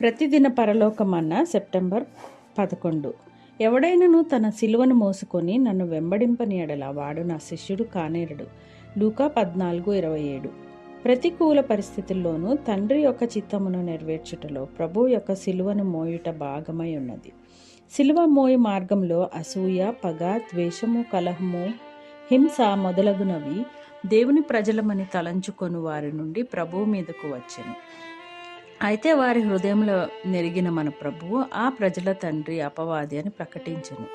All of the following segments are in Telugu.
ప్రతిదిన పరలోకమన్న సెప్టెంబర్ పదకొండు. ఎవడైనను తన సిలువను మోసుకొని నన్ను వెంబడింపని ఎడల వాడు నా శిష్యుడు కానేరడు. లూకా పద్నాలుగు ఇరవై ఏడు. ప్రతికూల పరిస్థితుల్లోనూ తండ్రి యొక్క చిత్తమును నెరవేర్చుటలో ప్రభు యొక్క సిలువను మోయుట భాగమై ఉన్నది. సిలువ మోయి మార్గంలో అసూయ పగ ద్వేషము కలహము హింస మొదలగునవి దేవుని ప్రజలమని తలంచుకొని వారి నుండి ప్రభువు మీదకు వచ్చెను. అయితే వారి హృదయంలో నెరిగిన మన ప్రభువు ఆ ప్రజల తండ్రి అపవాది అని ప్రకటించను.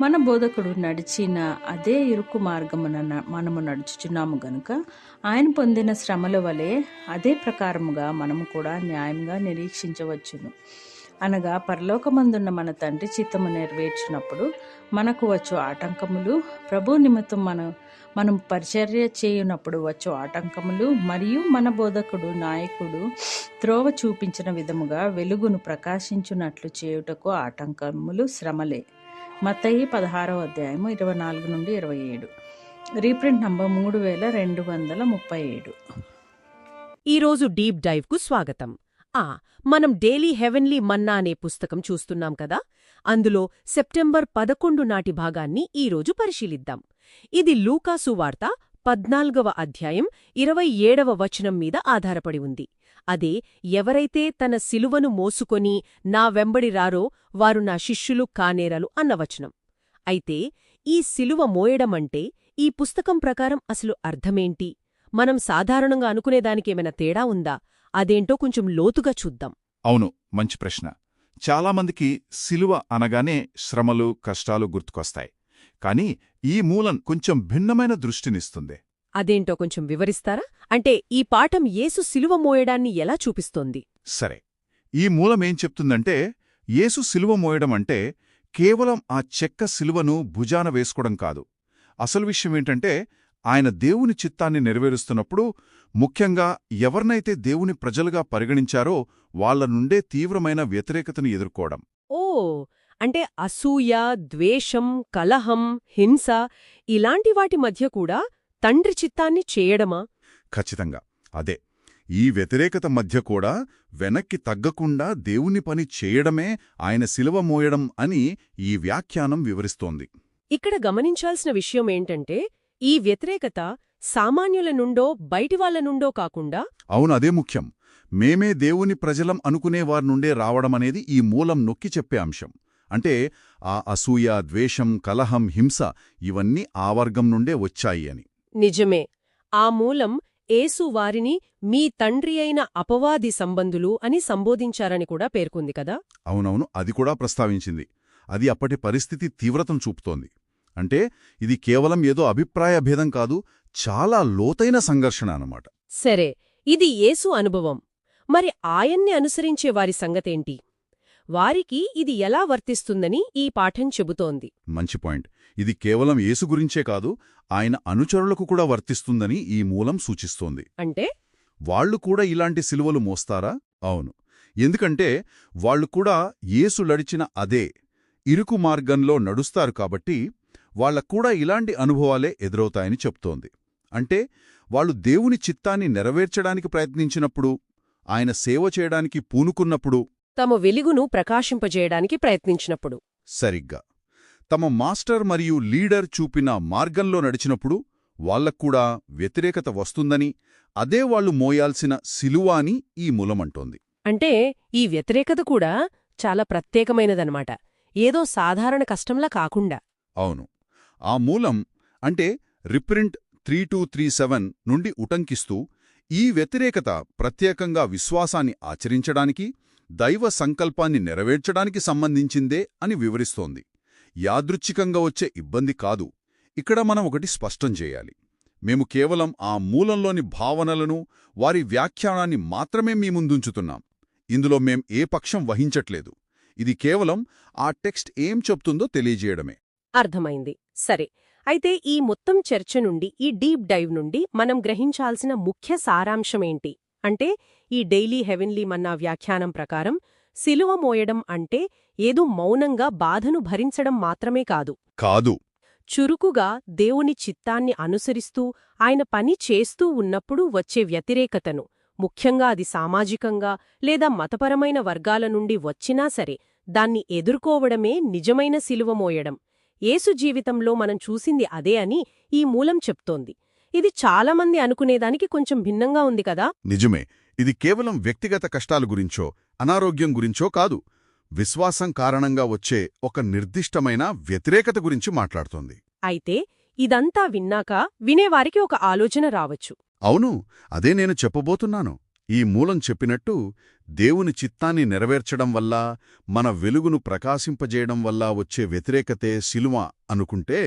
మన బోధకుడు నడిచిన అదే ఇరుకు మార్గమున న- మనము నడుచుచున్నాము గనుక ఆయన పొందిన శ్రమల వలె అదే ప్రకారముగా మనము కూడా న్యాయంగా నిరీక్షించవచ్చును. అనగా పరలోకమందున్న మన తండ్రి చిత్తము నెరవేర్చినప్పుడు మనకు వచ్చు ఆటంకములు ప్రభు నిమిత్తం మన మనం పరిచర్య చేయనప్పుడు వచ్చు ఆటంకములు మరియు మన బోధకుడు నాయకుడు త్రోవ చూపించిన విధముగా వెలుగును ప్రకాశించున్నట్లు చేయుటకు ఆటంకములు శ్రమలే. మత్తయి పదహారవ అధ్యాయము ఇరవై నాలుగు నుండి ఇరవై ఏడు. రీప్రింట్ నంబర్ మూడు వేల రెండు వందల ముప్పై ఏడు. ఈరోజు డీప్ డైవ్కు స్వాగతం. ఆ మనం డైలీ హెవెన్లీ మన్నా అనే పుస్తకం చూస్తున్నాం కదా? అందులో సెప్టెంబర్ పదకొండు నాటి భాగాన్ని ఈరోజు పరిశీలిద్దాం. ఇది లూకాసు వార్త పద్నాల్గవ అధ్యాయం ఇరవై ఏడవ వచనం మీద ఆధారపడి ఉంది. అదే ఎవరైతే తన సిలువను మోసుకొని నా వెంబడి రారో వారు నా శిష్యులు కానేరలు అన్న వచనం. అయితే ఈ సిలువ మోయడమంటే ఈ పుస్తకం ప్రకారం అసలు అర్థమేంటి? మనం సాధారణంగా అనుకునేదానికేమైనా తేడా ఉందా? అదేంటో కొంచెం లోతుగా చూద్దాం. అవును మంచి ప్రశ్న. చాలామందికి సిలువ అనగానే శ్రమలు కష్టాలు గుర్తుకొస్తాయి. కాని ఈ మూలం కొంచెం భిన్నమైన దృష్టినిస్తుంది. అదేంటో కొంచెం వివరిస్తారా? అంటే ఈ పాఠం యేసు సిలువ మోయడాన్ని ఎలా చూపిస్తోంది? సరే. ఈ మూలమేం చెప్తుందంటే యేసు సిలువ మోయడం అంటే కేవలం ఆ చెక్క సిలువను భుజాన వేసుకోవడం కాదు. అసలు విషయమేంటంటే ఆయన దేవుని చిత్తాన్ని నెరవేరుస్తున్నప్పుడు ముఖ్యంగా ఎవరినైతే దేవుని ప్రజలుగా పరిగణించారో వాళ్ళ నుండే తీవ్రమైన వ్యతిరేకతను ఎదుర్కోవడం. ఓ అంటే అసూయ ద్వేషం కలహం హింస ఇలాంటి వాటి మధ్య కూడా తండ్రి చిత్తాన్ని చేయడమా? ఖచ్చితంగా. అదే ఈ వ్యతిరేకత మధ్య కూడా వెనక్కి తగ్గకుండా దేవుని పని చేయడమే ఆయన శిలువ మోయడం అని ఈ వ్యాఖ్యానం వివరిస్తోంది. ఇక్కడ గమనించాల్సిన విషయం ఏంటంటే ఈ వ్యతిరేకత సామాన్యుల నుండో బయటివాళ్ళ నుండో కాకుండా అవును అదే ముఖ్యం. మేమే దేవుని ప్రజలం అనుకునే వారి నుండే రావడమనేది ఈ మూలం నొక్కి చెప్పే అంశం. అంటే ఆ అసూయ ద్వేషం కలహం హింస ఇవన్నీ ఆ వర్గం నుండే వచ్చాయి అని. నిజమే. ఆ మూలం ఏసు వారిని మీ తండ్రి అయిన అపవాది సంబంధులు అని సంబోధించారని కూడా పేర్కొంది కదా? అవునవును అది కూడా ప్రస్తావించింది. అది అప్పటి పరిస్థితి తీవ్రతను చూపుతోంది. అంటే ఇది కేవలం ఏదో అభిప్రాయ భేదం కాదు చాలా లోతైన సంఘర్షణ అన్నమాట. సరే ఇది యేసు అనుభవం. మరి ఆయన్ని అనుసరించే వారి సంగతేంటి? వారికి ఇది ఎలా వర్తిస్తుందని ఈ పాఠం చెబుతోంది. మంచి పాయింట్. ఇది కేవలం యేసు గురించే కాదు ఆయన అనుచరులకు కూడా వర్తిస్తుందని ఈ మూలం సూచిస్తోంది. అంటే? వాళ్ళు కూడా ఇలాంటి సిలువలు మోస్తారా? అవును. ఎందుకంటే వాళ్ళు కూడా యేసు లడిచిన అదే ఇరుకు మార్గంలో నడుస్తారు కాబట్టి వాళ్ళక్కూడా ఇలాంటి అనుభవాలే ఎదురవుతాయని చెప్తోంది. అంటే వాళ్ళు దేవుని చిత్తాన్ని నెరవేర్చడానికి ప్రయత్నించినప్పుడు ఆయన సేవ చేయడానికి పూనుకున్నప్పుడు తమ వెలుగును ప్రకాశింపజేయడానికి ప్రయత్నించినప్పుడు. సరిగ్గా. తమ మాస్టర్ మరియు లీడర్ చూపిన మార్గంలో నడిచినప్పుడు వాళ్ళక్కూడా వ్యతిరేకత వస్తుందని అదే వాళ్ళు మోయాల్సిన సిలువ అని ఈ మూలమంటోంది. అంటే ఈ వ్యతిరేకత కూడా చాలా ప్రత్యేకమైనదనమాట ఏదో సాధారణ కష్టంలా కాకుండా. అవును. ఆ మూలం అంటే reprint three two three seven నుండి ఉటంకిస్తూ ఈ వ్యతిరేకత ప్రత్యేకంగా విశ్వాసాన్ని ఆచరించడానికి దైవ సంకల్పాన్ని నెరవేర్చడానికి సంబంధించిందే అని వివరిస్తోంది. యాదృచ్ఛికంగా వచ్చే ఇబ్బంది కాదు. ఇక్కడ మనం ఒకటి స్పష్టం చేయాలి. మేము కేవలం ఆ మూలంలోని భావనలను వారి వ్యాఖ్యానాన్ని మాత్రమే మీ ముందుంచుతున్నాం. ఇందులో మేం ఏ పక్షం వహించట్లేదు. ఇది కేవలం ఆ టెక్స్ట్ ఏం చెప్తుందో తెలియజేయడమే. అర్థమైంది. సరే అయితే ఈ మొత్తం చర్చ నుండి ఈ డీప్ డైవ్ నుండి మనం గ్రహించాల్సిన ముఖ్య సారాంశమేంటి? అంటే ఈ డైలీ హెవెన్లీ మన్నా వ్యాఖ్యానం ప్రకారం సిలువ మోయడం అంటే ఏదో మౌనంగా బాధను భరించడం మాత్రమే కాదు. కాదు. చురుకుగా దేవుని చిత్తాన్ని అనుసరిస్తూ ఆయన పని చేస్తూ ఉన్నప్పుడు వచ్చే వ్యతిరేకతను ముఖ్యంగా అది సామాజికంగా లేదా మతపరమైన వర్గాల నుండి వచ్చినా సరే దాన్ని ఎదుర్కోవడమే నిజమైన సిలువ మోయడం. యేసు జీవితంలో మనం చూసింది అదే అని ఈ మూలం చెప్తోంది. ఇది చాలామంది అనుకునేదానికి కొంచెం భిన్నంగా ఉంది కదా? నిజమే. ఇది కేవలం వ్యక్తిగత కష్టాల గురించో అనారోగ్యం గురించో కాదు. విశ్వాసం కారణంగా వచ్చే ఒక నిర్దిష్టమైన వ్యతిరేకత గురించి మాట్లాడుతోంది. అయితే ఇదంతా విన్నాక వినేవారికి ఒక ఆలోచన రావచ్చు. అవును అదే నేను చెప్పబోతున్నాను. ఈ మూలం చెప్పినట్టు దేవుని చిత్తాన్ని నెరవేర్చడం వల్ల మన వెలుగును ప్రకాశింపజేయడం వల్ల వచ్చే వ్యతిరేకతే శిలువ అనుకుంటే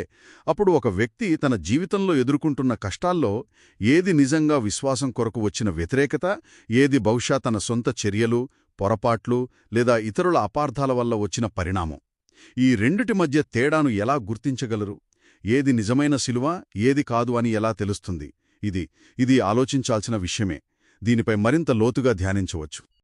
అప్పుడు ఒక వ్యక్తి తన జీవితంలో ఎదుర్కొంటున్న కష్టాల్లో ఏది నిజంగా విశ్వాసం కొరకు వచ్చిన వ్యతిరేకత ఏది బహుశా తన సొంత చర్యలు పొరపాట్లు లేదా ఇతరుల అపార్థాల వల్ల వచ్చిన పరిణామం. ఈ రెండిటి మధ్య తేడాను ఎలా గుర్తించగలరు? ఏది నిజమైన శిలువ ఏది కాదు అని ఎలా తెలుస్తుంది? ఇది ఇది ఆలోచించాల్సిన విషయమే. దీనిపై మరింత లోతుగా ధ్యానించవచ్చు.